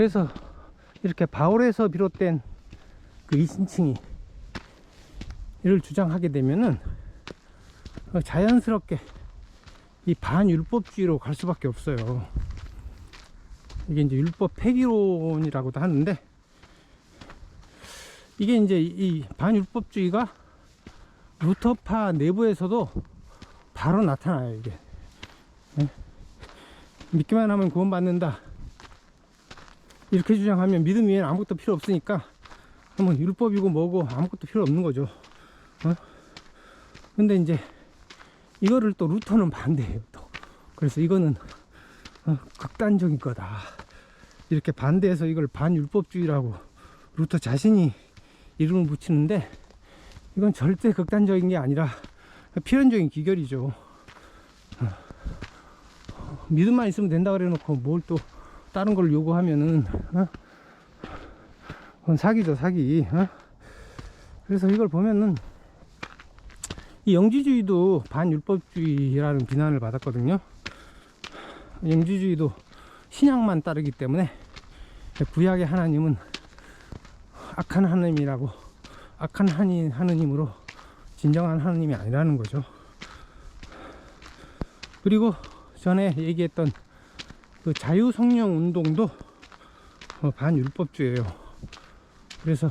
그래서 이렇게 바울에서 비롯된 그 이신칭이 이를 주장하게 되면은 어, 자연스럽게 이 반율법주의로 갈 수밖에 없어요. 이게 이제 율법 폐기론이라고도 하는데 이게 이제 이 반율법주의가 루터파 내부에서도 바로 나타나요 이게 예? 믿기만 하면 구원받는다 이렇게 주장하면 믿음 위에는 아무것도 필요 없으니까 뭐 율법이고 뭐고 아무것도 필요 없는 거죠 어? 근데 이제 이거를 또 루터는 반대해요 또 그래서 이거는 어, 극단적인 거다 이렇게 반대해서 이걸 반율법주의라고 루터 자신이 이름을 붙이는데 이건 절대 극단적인 게 아니라 필연적인 기결이죠. 어, 믿음만 있으면 된다 그래 놓고 뭘또 다른 걸 요구하면은 어? 그건 사기죠 사기 어? 그래서 이걸 보면은 이 영지주의도 반율법주의라는 비난을 받았거든요 영지주의도 신약만 따르기 때문에 구약의 하나님은 악한 하나님이라고 악한 하나님, 하나님으로 진정한 하나님이 아니라는 거죠. 그리고 전에 얘기했던 그 자유성령 운동도 어, 반율법주예요. 그래서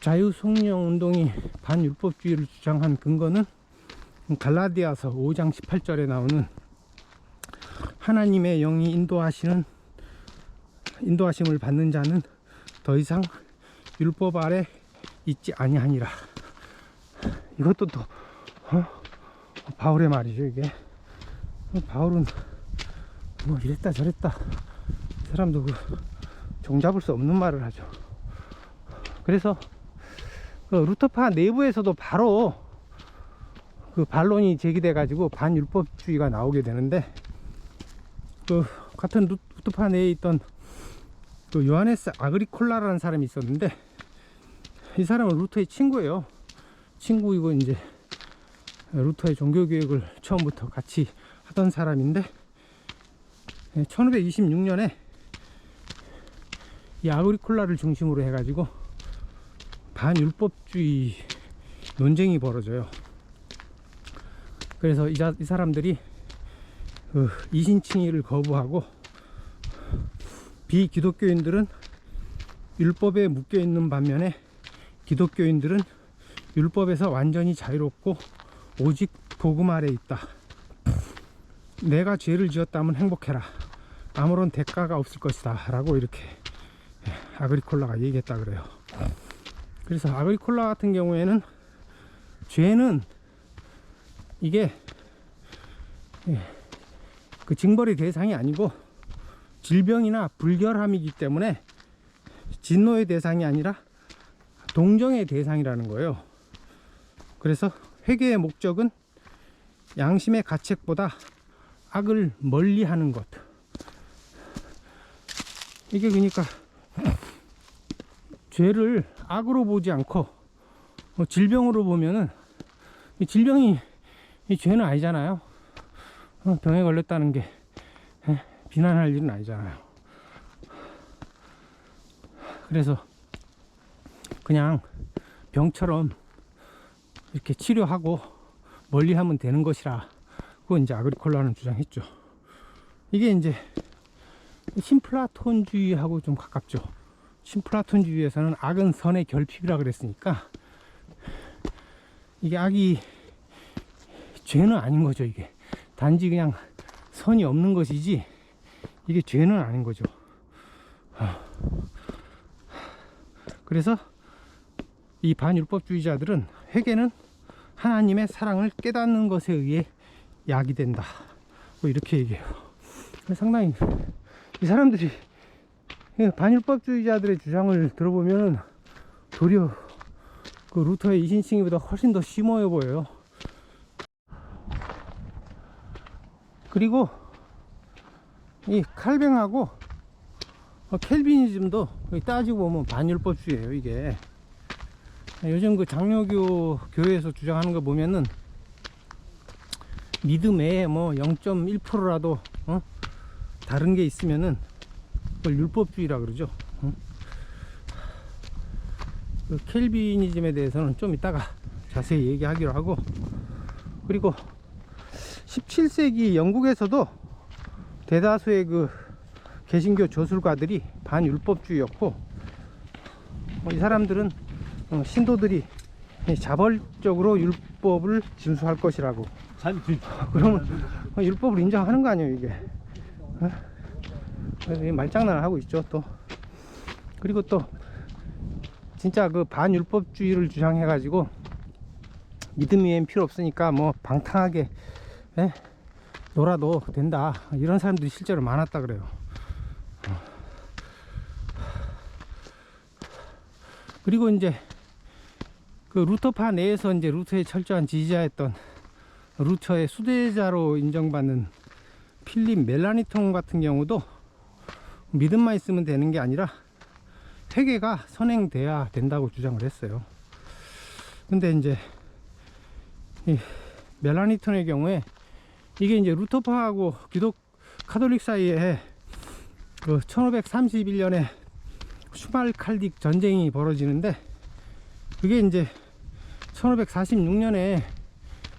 자유성령 운동이 반율법주의를 주장한 근거는 갈라디아서 5장 18절에 나오는 하나님의 영이 인도하시는 인도하심을 받는 자는 더 이상 율법 아래 있지 아니하니라. 이것도 또 어? 바울의 말이죠 이게. 바울은 뭐 이랬다 저랬다 이 사람도 그 종잡을 수 없는 말을 하죠. 그래서 그 루터파 내부에서도 바로 그 반론이 제기돼 가지고 반율법주의가 나오게 되는데 그 같은 루- 루터파 내에 있던 그 요하네스 아그리콜라라는 사람이 있었는데 이 사람은 루터의 친구예요. 친구이고 이제 루터의 종교 교육을 처음부터 같이 하던 사람인데 1526년에 이 아그리콜라를 중심으로 해가지고 반율법주의 논쟁이 벌어져요. 그래서 이, 자- 이 사람들이 그 이신칭의를 거부하고 비기독교인들은 율법에 묶여 있는 반면에 기독교인들은 율법에서 완전히 자유롭고 오직 복음 아래 있다. 내가 죄를 지었다면 행복해라. 아무런 대가가 없을 것이다. 라고 이렇게 아그리콜라가 얘기했다 그래요. 그래서 아그리콜라 같은 경우에는 죄는 이게 예, 그 징벌의 대상이 아니고 질병이나 불결함이기 때문에 진노의 대상이 아니라 동정의 대상이라는 거예요. 그래서 회개의 목적은 양심의 가책보다 악을 멀리 하는 것. 이게 그러니까 죄를 악으로 보지 않고 뭐 질병으로 보면은 이 질병이 이 죄는 아니잖아요. 어, 병에 걸렸다는 게 예, 비난할 일은 아니잖아요. 그래서 그냥 병처럼 이렇게 치료하고 멀리 하면 되는 것이라 그건 이제 아그리콜라는 주장했죠. 이게 이제 신플라톤주의하고 좀 가깝죠. 신플라톤주의에서는 악은 선의 결핍이라 그랬으니까 이게 악이 죄는 아닌 거죠, 이게. 단지 그냥 선이 없는 것이지 이게 죄는 아닌 거죠. 아. 그래서 이 반율법주의자들은 회개는 하나님의 사랑을 깨닫는 것에 의해 약이 된다. 뭐 이렇게 얘기해요. 상당히 이 사람들이 이 반율법주의자들의 주장을 들어보면 도리어 그 루터의 이신칭이보다 훨씬 더 심오해 보여요. 그리고 이 칼뱅하고 어, 켈비니즘도 따지고 보면 반율법주의예요 이게 요즘 그 장로교 교회에서 주장하는 거 보면은 믿음에 뭐 0.1%라도 어? 다른 게 있으면은 그걸 율법주의라 그러죠. 응? 그 켈비니즘에 대해서는 좀 이따가 자세히 얘기하기로 하고 그리고 17세기 영국에서도 대다수의 그 개신교 저술가들이 반율법주의였고 어, 이 사람들은 어, 신도들이 자발적으로 율법을 준수할 것이라고 산 뒤. 그러면 어, 율법을 인정하는 거 아니에요 이게 어? 말장난을 하고 있죠 또 그리고 또 진짜 그 반율법주의를 주장해 가지고 믿음이 필요 없으니까 뭐 방탕하게 예? 놀아도 된다 이런 사람들이 실제로 많았다 그래요 어. 그리고 이제 그 루터파 내에서 이제 루터의 철저한 지지자였던 루터의 수대자로 인정받는 필립 멜라니통 같은 경우도 믿음만 있으면 되는 게 아니라 회개가 선행돼야 된다고 주장을 했어요. 근데 이제 이 멜라니톤의 경우에 이게 이제 루터파하고 기독 카톨릭 사이에 그 1531년에 슈발칼딕 전쟁이 벌어지는데 그게 이제 1546년에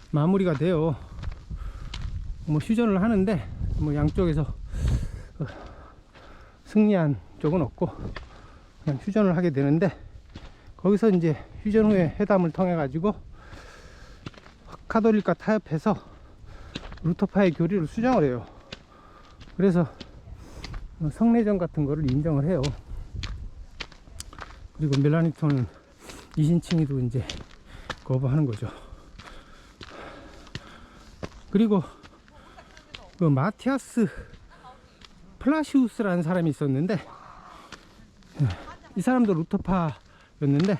마무리가 돼요. 뭐 휴전을 하는데 뭐 양쪽에서 어, 승리한 쪽은 없고 그냥 휴전을 하게 되는데 거기서 이제 휴전 후에 회담을 통해 가지고 카톨릭과 타협해서 루터파의 교리를 수정을 해요. 그래서 어, 성례전 같은 거를 인정을 해요. 그리고 멜라니톤은 이신칭이도 이제 거부하는 거죠. 그리고 그 마티아스 플라시우스라는 사람이 있었는데 예, 이 사람도 루터파였는데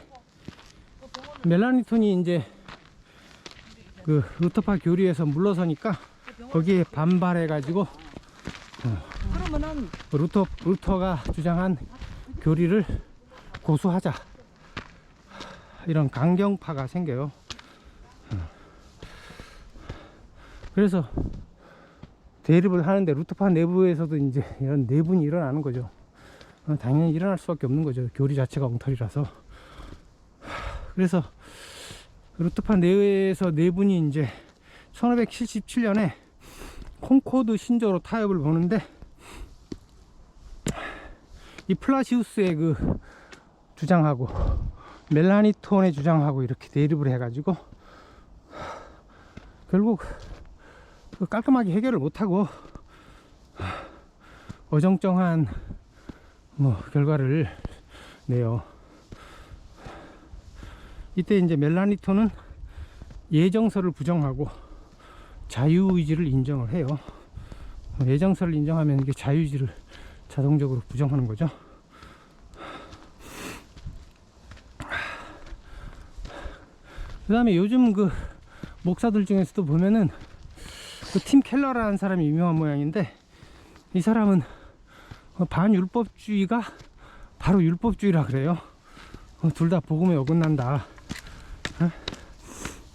멜라니톤이 이제 그 루터파 교리에서 물러서니까 거기에 반발해 가지고 그러면은 루터 루터가 주장한 교리를 고수하자 이런 강경파가 생겨요. 그래서 대립을 하는데 루터파 내부에서도 이제 이런 내분이 일어나는 거죠. 어, 당연히 일어날 수밖에 없는 거죠. 교리 자체가 엉터리라서. 그래서 루터파 내에서 내분이 이제 1577년에 콩코드 신조로 타협을 보는데 이 플라시우스의 그 주장하고 멜라니톤의 주장하고 이렇게 대립을 해가지고 결국 그 깔끔하게 해결을 못하고 어정쩡한 뭐 결과를 내요. 이때 이제 멜라니톤은 예정서를 부정하고 자유의지를 인정을 해요. 예정서를 인정하면 이게 자유의지를 자동적으로 부정하는 거죠. 그 다음에 요즘 그 목사들 중에서도 보면은 그 팀 켈러라는 사람이 유명한 모양인데 이 사람은 어, 반율법주의가 바로 율법주의라 그래요. 어, 둘다 복음에 어긋난다. 어?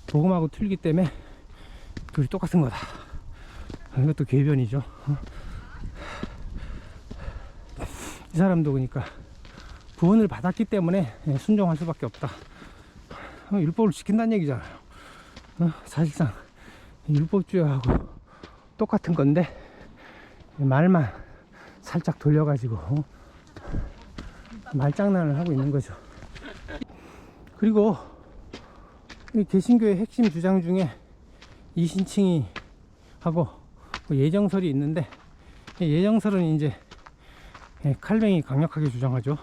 복음하고 틀리기 때문에 둘이 똑같은 거다. 어, 이것도 궤변이죠. 어? 이 사람도 그러니까 구원을 받았기 때문에 예, 순종할 수밖에 없다. 어, 율법을 지킨다는 얘기잖아요. 어, 사실상 율법주의하고 똑같은 건데 말만 살짝 돌려가지고 어, 말장난을 하고 있는 거죠. 그리고 이 개신교의 핵심 주장 중에 이신칭이 하고 그 예정설이 있는데 이 예정설은 이제 예, 칼뱅이 강력하게 주장하죠.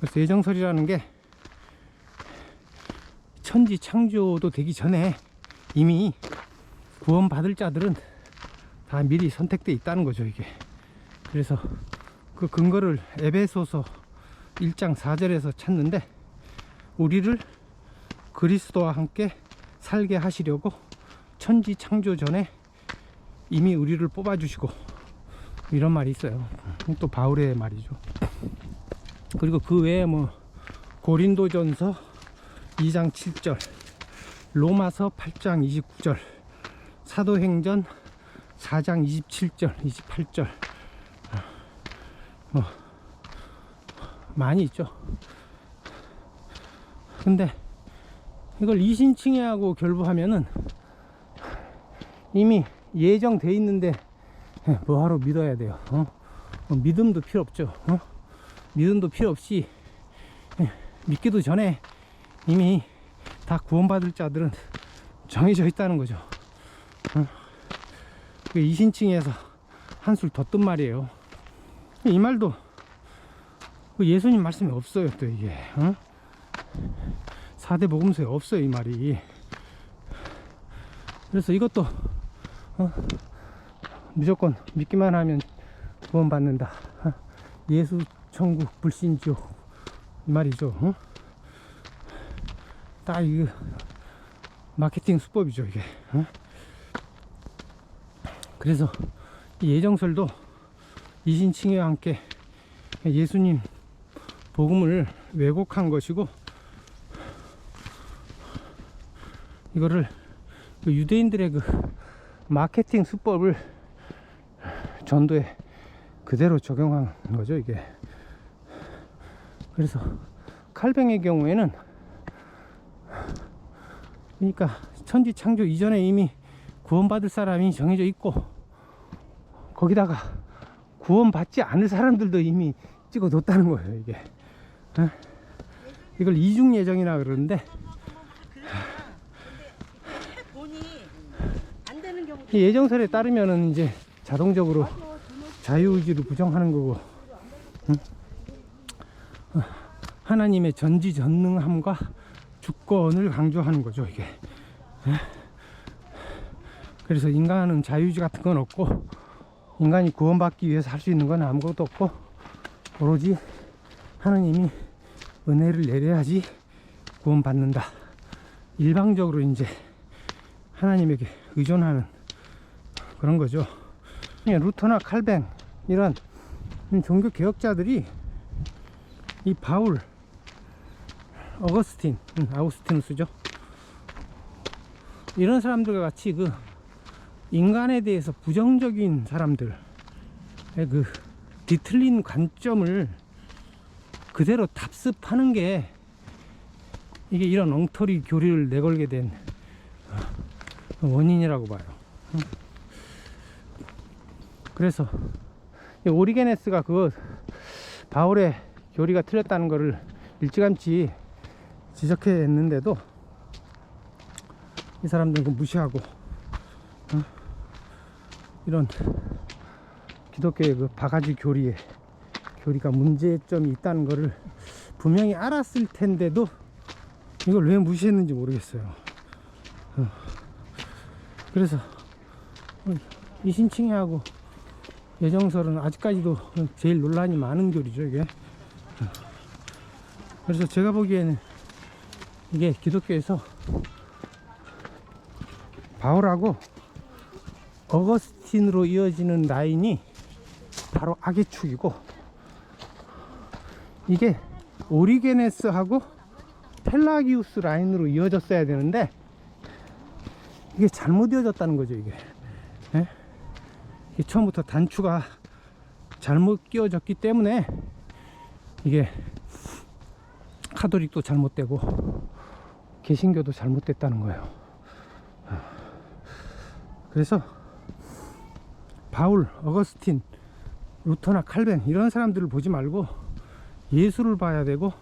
그래서 예정설이라는 게 천지 창조도 되기 전에 이미 구원받을 자들은 다 미리 선택돼 있다는 거죠, 이게. 그래서 그 근거를 에베소서 1장 4절에서 찾는데 우리를 그리스도와 함께 살게 하시려고 천지 창조 전에 이미 우리를 뽑아주시고 이런 말이 있어요. 또 바울의 말이죠. 그리고 그 외에 뭐 고린도전서 2장 7절, 로마서 8장 29절, 사도행전 4장 27절, 28절 뭐 많이 있죠. 근데 이걸 이신칭해하고 결부하면은 이미 예정돼 있는데 뭐하러 믿어야 돼요. 어? 어, 믿음도 필요 없죠. 어? 믿음도 필요 없이 예, 믿기도 전에 이미 다 구원받을 자들은 정해져 있다는 거죠. 어? 그 이신칭에서 한술 더 뜬 말이에요. 이 말도 그 예수님 말씀이 없어요, 또 이게. 어? 4대 복음서에 없어요, 이 말이. 그래서 이것도 어? 무조건 믿기만 하면 구원받는다. 어? 예수 천국 불신지옥 이 말이죠. 어? 딱 이거 마케팅 수법이죠 이게. 어? 그래서 이 예정설도 이신칭회와 함께 예수님 복음을 왜곡한 것이고 이거를 그 유대인들의 그 마케팅 수법을 전도에 그대로 적용한 거죠 이게 그래서 칼뱅의 경우에는 그러니까 천지 창조 이전에 이미 구원받을 사람이 정해져 있고 거기다가 구원받지 않을 사람들도 이미 찍어 뒀다는 거예요 이게 어? 이걸 이중 예정이라 그러는데 예정설에 따르면은 이제 자동적으로 자유의지를 부정하는 거고 응? 어, 하나님의 전지전능함과 주권을 강조하는 거죠 이게 예? 그래서 인간은 자유의지 같은 건 없고 인간이 구원받기 위해서 할 수 있는 건 아무것도 없고 오로지 하나님이 은혜를 내려야지 구원받는다 일방적으로 이제 하나님에게 의존하는 그런 거죠. 루터나 칼뱅 이런 종교 개혁자들이 이 바울, 어거스틴, 음, 아우스티누스죠. 이런 사람들과 같이 그 인간에 대해서 부정적인 사람들의 그 뒤틀린 관점을 그대로 답습하는 게 이게 이런 엉터리 교리를 내걸게 된 원인이라고 봐요. 응? 그래서 이 오리게네스가 그 바울의 교리가 틀렸다는 것을 일찌감치 지적했는데도 이 사람들은 그 무시하고 응? 이런 기독교의 그 바가지 교리에 교리가 문제점이 있다는 것을 분명히 알았을 텐데도 이걸 왜 무시했는지 모르겠어요. 어. 그래서 이신칭회하고 예정설은 아직까지도 제일 논란이 많은 교리죠 이게. 그래서 제가 보기에는 이게 기독교에서 바울하고 어거스틴으로 이어지는 라인이 바로 악의 축이고 이게 오리게네스하고 펠라기우스 라인으로 이어졌어야 되는데 이게 잘못 이어졌다는 거죠 이게 예? 이게 처음부터 단추가 잘못 끼워졌기 때문에 이게 카톨릭도 잘못되고 개신교도 잘못됐다는 거예요. 그래서 바울, 어거스틴, 루터나 칼벤 이런 사람들을 보지 말고 예수를 봐야 되고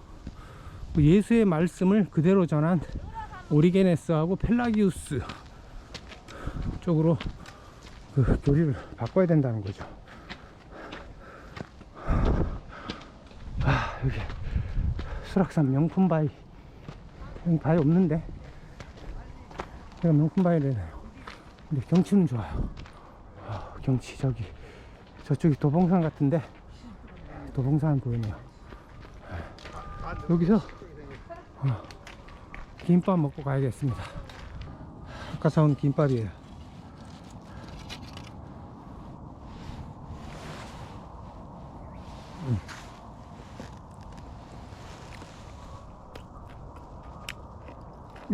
그 예수의 말씀을 그대로 전한 오리게네스하고 펠라기우스 쪽으로 그 교리를 바꿔야 된다는 거죠. 아 여기 수락산 명품 바위 바위 없는데 제가 명품 바위래요. 근데 경치는 좋아요. 아, 경치 저기 저쪽이 도봉산 같은데 도봉산 보이네요. 여기서 어, 김밥 먹고 가야겠습니다. 아까 사온 김밥이에요.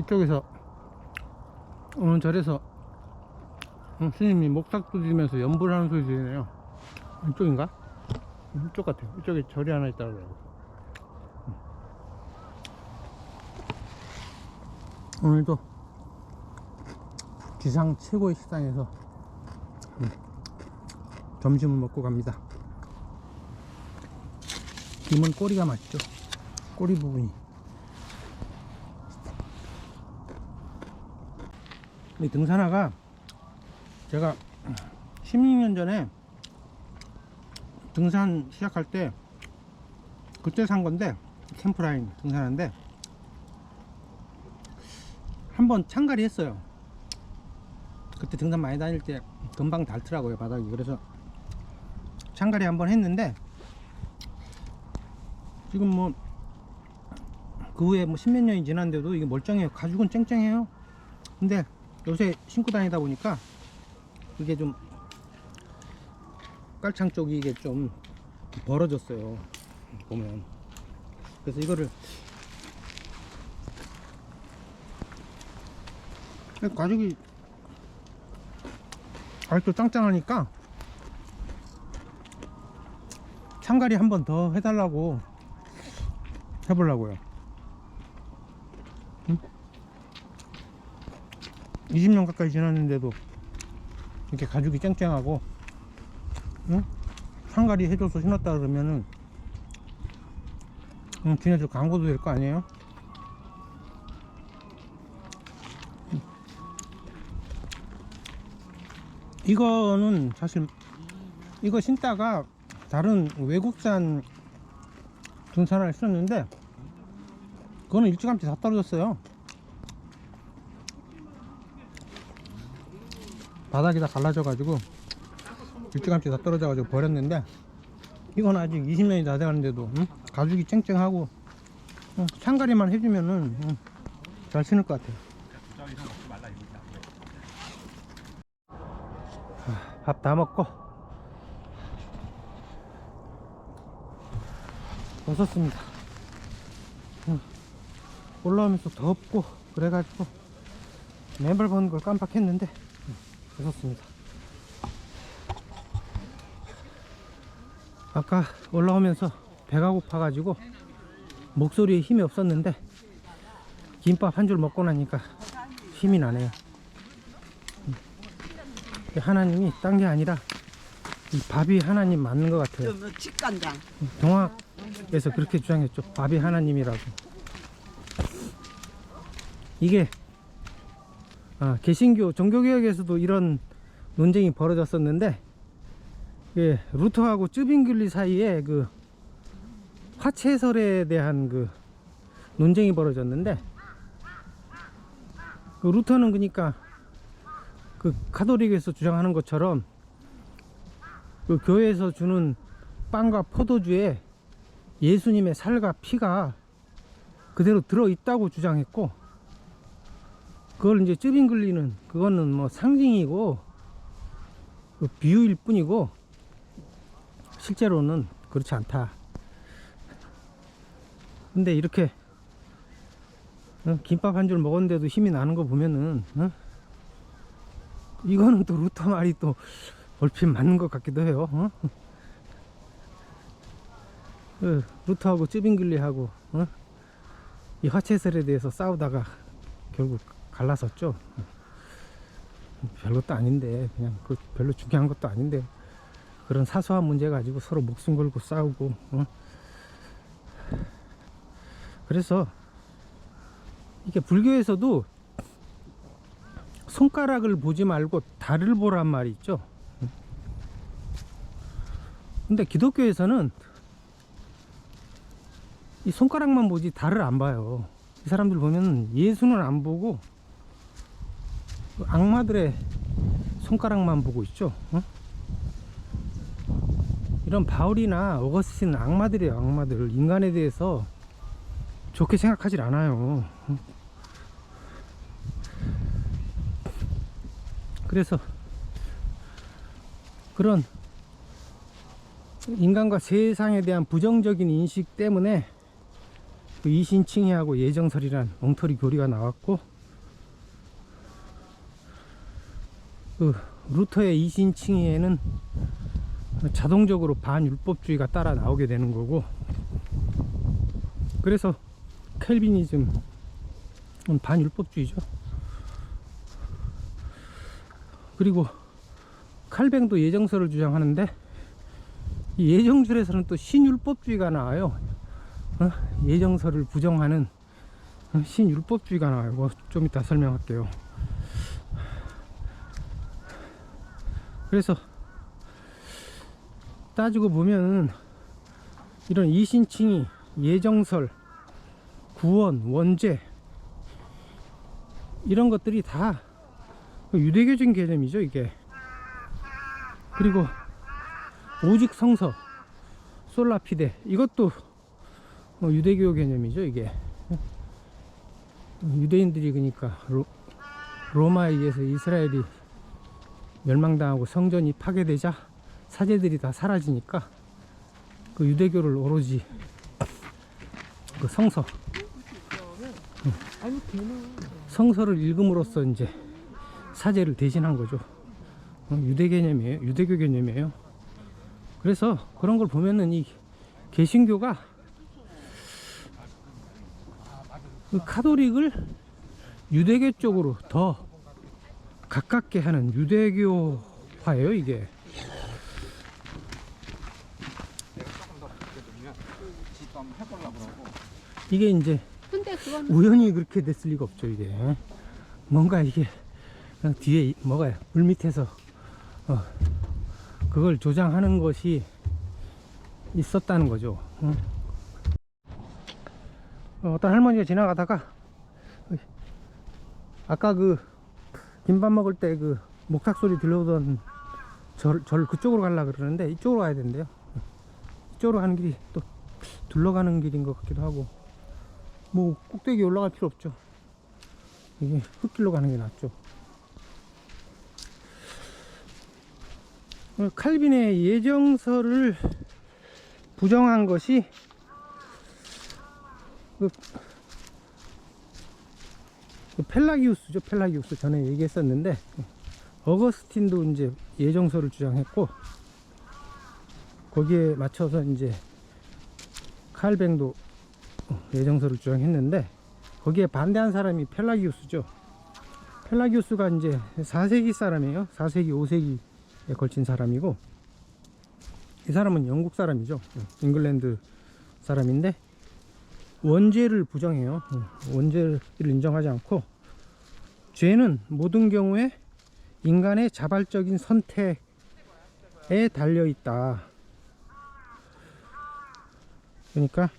이쪽에서 오늘 절에서 음, 스님이 목탁 두드리면서 연불 하는 소리 들리네요. 이쪽인가? 이쪽 같아요. 이쪽에 절이 하나 있다고. 오늘도 지상 최고의 식당에서 음, 점심을 먹고 갑니다. 김은 꼬리가 맛있죠. 꼬리 부분이. 이 등산화가 제가 16년 전에 등산 시작할 때 그때 산 건데 캠프라인 등산화인데 한번 참가리 했어요. 그때 등산 많이 다닐 때 금방 닳더라고요 바닥이. 그래서 참가리 한번 했는데 지금 뭐 그 후에 뭐 십몇 년이 지났는데도 이게 멀쩡해요. 가죽은 쨍쨍해요. 근데 요새 신고 다니다 보니까 이게 좀 깔창 쪽이 이게 좀 벌어졌어요 보면 그래서 이거를 가죽이 아직도 짱짱하니까 참가리 한 번 더 해달라고 해보려고요. 응? 20년 가까이 지났는데도 이렇게 가죽이 쨍쨍하고 응? 참가리 해줘서 신었다 그러면은 응, 지네들 광고도 될 거 아니에요? 이거는 사실 이거 신다가 다른 외국산 등산화를 신었는데 그거는 일찌감치 다 떨어졌어요 바닥이 다 갈라져 가지고 일찌감치 다 떨어져 가지고 버렸는데 이건 아직 20년이 다 돼가는데도 응? 가죽이 쨍쨍하고 응, 창가리만 해주면은 응, 잘 신을 것 같아요. 밥 다 먹고. 벗었습니다. 응. 올라오면서 덥고 그래가지고 맨발 벗는 걸 깜빡했는데 응, 벗었습니다 아까 올라오면서 배가 고파가지고 목소리에 힘이 없었는데 김밥 한 줄 먹고 나니까 힘이 나네요 하나님이 딴 게 아니라 이 밥이 하나님 맞는 것 같아요. 좀 직관장. 동학에서 그렇게 주장했죠. 밥이 하나님이라고. 이게 아, 개신교 종교개혁에서도 이런 논쟁이 벌어졌었는데 예, 루터하고 쯔빙글리 사이에 그 화채설에 대한 그 논쟁이 벌어졌는데 그 루터는 그러니까 그 카톨릭에서 주장하는 것처럼 그 교회에서 주는 빵과 포도주에 예수님의 살과 피가 그대로 들어 있다고 주장했고 그걸 이제 쯔빙글리는 그거는 뭐 상징이고 그 비유일 뿐이고 실제로는 그렇지 않다. 근데 이렇게 어, 김밥 한 줄 먹었는데도 힘이 나는 거 보면은 어? 이거는 또 루터 말이 또 얼핏 맞는 것 같기도 해요. 어? 그 루터하고 쯔빙글리하고 어? 이 화채설에 대해서 싸우다가 결국 갈라섰죠. 별것도 아닌데 그냥 그 별로 중요한 것도 아닌데 그런 사소한 문제 가지고 서로 목숨 걸고 싸우고 어? 그래서 이게 불교에서도 손가락을 보지 말고 달을 보란 말이 있죠. 근데 기독교에서는 이 손가락만 보지 달을 안 봐요. 이 사람들 보면 예수는 안 보고 악마들의 손가락만 보고 있죠. 어? 이런 바울이나 어거스틴은 악마들이에요. 악마들 인간에 대해서 좋게 생각하질 않아요. 어? 그래서 그런 인간과 세상에 대한 부정적인 인식 때문에 그 이신칭의하고 예정설이란 엉터리 교리가 나왔고 그 루터의 이신칭의에는 자동적으로 반율법주의가 따라 나오게 되는 거고 그래서 켈비니즘은 반율법주의죠. 그리고 칼뱅도 예정설을 주장하는데 이 예정술에서는 또 신율법주의가 나와요. 어? 예정설을 부정하는 어, 신율법주의가 나와요. 뭐좀 이따 설명할게요. 그래서 따지고 보면 이런 이신칭이 예정설, 구원, 원죄 이런 것들이 다 유대교적인 개념이죠 이게. 그리고 오직 성서 솔라피데 이것도 어, 유대교 개념이죠 이게. 유대인들이 그러니까 로, 로마에 의해서 이스라엘이 멸망당하고 성전이 파괴되자 사제들이 다 사라지니까 그 유대교를 오로지 그 성서 성서를 읽음으로써 이제 사제를 대신한 거죠. 어, 유대 개념이에요. 유대교 개념이에요. 그래서 그런 걸 보면은 이 개신교가 그 카톨릭을 유대교 쪽으로 더 가깝게 하는 유대교화예요, 이게. 이게 이제 우연히 그렇게 됐을 리가 없죠 이게 뭔가 이게 뒤에 뭐가 물 밑에서 어, 그걸 조장하는 것이 있었다는 거죠 어. 어, 어떤 할머니가 지나가다가 아까 그 김밥 먹을 때 그 목탁 소리 들려오던 절, 절 그쪽으로 가려 그러는데 이쪽으로 가야 된대요 이쪽으로 가는 길이 또 둘러가는 길인 것 같기도 하고 뭐 꼭대기 올라갈 필요 없죠. 이게 흙길로 가는 게 낫죠. 어, 칼빈의 예정서를 부정한 것이 그, 그 펠라기우스죠. 펠라기우스 전에 얘기했었는데 어거스틴도 이제 예정서를 주장했고 거기에 맞춰서 이제 칼뱅도 예정서를 주장했는데 거기에 반대한 사람이 펠라기우스죠. 펠라기우스가 이제 4세기 사람이에요. 4세기, 5세기에 걸친 사람이고 이 사람은 영국 사람이죠. 잉글랜드 사람인데 원죄를 부정해요. 원죄를 인정하지 않고 죄는 모든 경우에 인간의 자발적인 선택에 달려 있다. 그러니까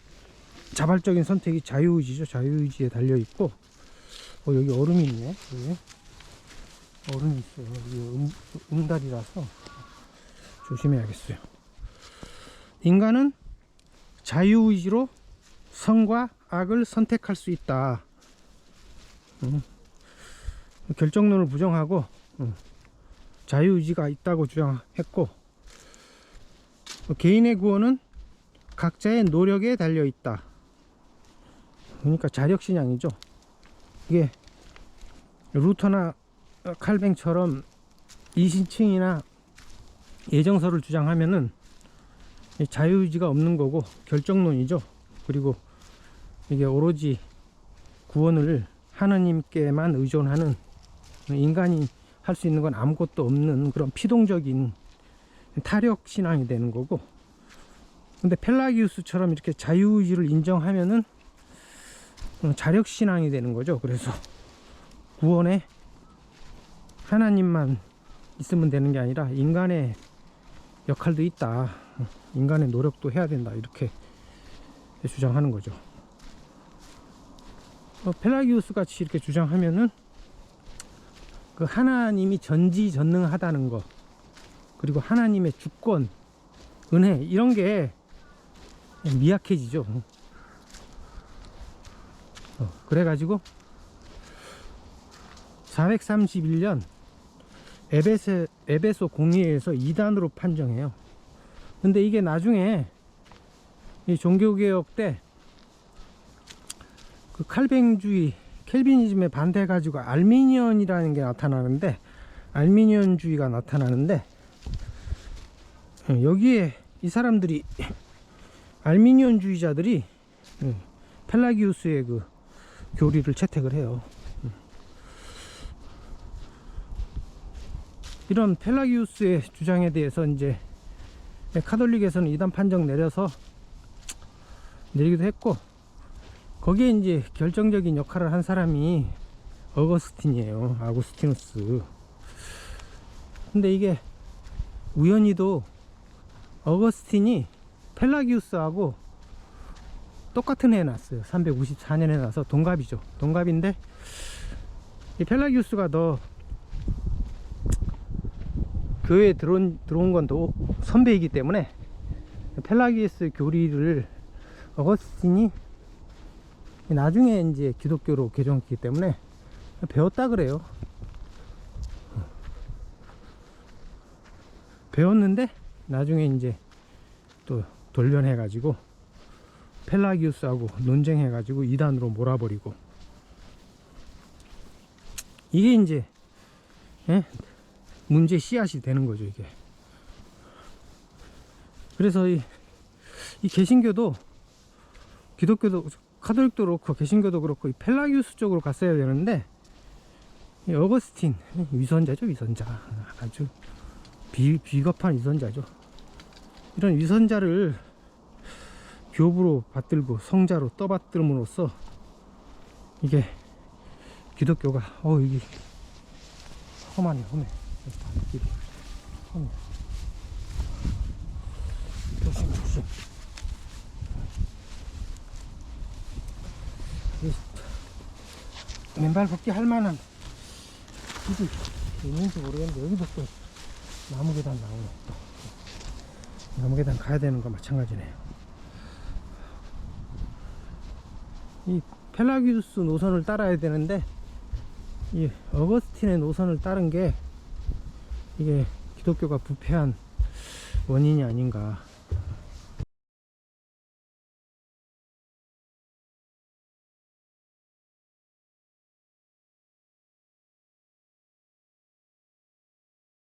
자발적인 선택이 자유의지죠. 자유의지에 달려 있고, 어, 여기 얼음이 있네. 여기. 얼음이 있어요. 여기 음, 음달이라서 조심해야겠어요. 인간은 자유의지로 선과 악을 선택할 수 있다. 음. 결정론을 부정하고 음. 자유의지가 있다고 주장했고 어, 개인의 구원은 각자의 노력에 달려 있다. 그러니까 자력신앙이죠. 이게 루터나 칼뱅처럼 이신층이나 예정서를 주장하면은 이 자유의지가 없는 거고 결정론이죠. 그리고 이게 오로지 구원을 하나님께만 의존하는 인간이 할 수 있는 건 아무것도 없는 그런 피동적인 타력 신앙이 되는 거고 근데 펠라기우스처럼 이렇게 자유의지를 인정하면은 어, 자력 신앙이 되는 거죠. 그래서 구원에 하나님만 있으면 되는 게 아니라 인간의 역할도 있다. 어, 인간의 노력도 해야 된다. 이렇게 주장하는 거죠. 어, 펠라기우스 같이 이렇게 주장하면은 그 하나님이 전지전능하다는 거 그리고 하나님의 주권 은혜 이런 게 미약해지죠. 어, 그래가지고 431년 에베소, 에베소 공의회에서 2단으로 판정해요. 근데 이게 나중에 이 종교개혁 때 그 칼뱅주의, 켈비니즘에 반대해가지고 알미니언이라는 게 나타나는데 알미니언주의가 나타나는데 어, 여기에 이 사람들이 알미니온주의자들이 예, 펠라기우스의 그 교리를 채택을 해요. 음. 이런 펠라기우스의 주장에 대해서 이제 카톨릭에서는 이단 판정 내려서 내리기도 했고 거기에 이제 결정적인 역할을 한 사람이 어거스틴이에요. 아구스티누스. 근데 이게 우연히도 어거스틴이 펠라기우스하고 똑같은 해에 났어요. 354년에 나서 동갑이죠. 동갑인데 이 펠라기우스가 더 교회에 들어온, 들어온 건더 선배이기 때문에 펠라기우스 교리를 어거스틴이 나중에 이제 기독교로 개종했기 때문에 배웠다 그래요. 배웠는데 나중에 이제 또 돌변해 가지고 펠라기우스하고 논쟁해 가지고 이단으로 몰아버리고 이게 이제 예? 문제 씨앗이 되는 거죠 이게. 그래서 이, 이 개신교도 기독교도 카톨릭도 그렇고 개신교도 그렇고 이 펠라기우스 쪽으로 갔어야 되는데 이 어거스틴 위선자죠 위선자. 아주 비, 비겁한 위선자죠. 이런 위선자를 교부로 받들고 성자로 떠받들음으로써 이게 기독교가 어 이게 험하네 험해. 험해 조심 조심 이 맨발 걷기 할 만한 길이 있는지 모르겠는데 여기도 또 나무 계단 나오네. 또 나무 계단 가야 되는 거 마찬가지네요 이 펠라기우스 노선을 따라야 되는데 이 어거스틴의 노선을 따른 게 이게 기독교가 부패한 원인이 아닌가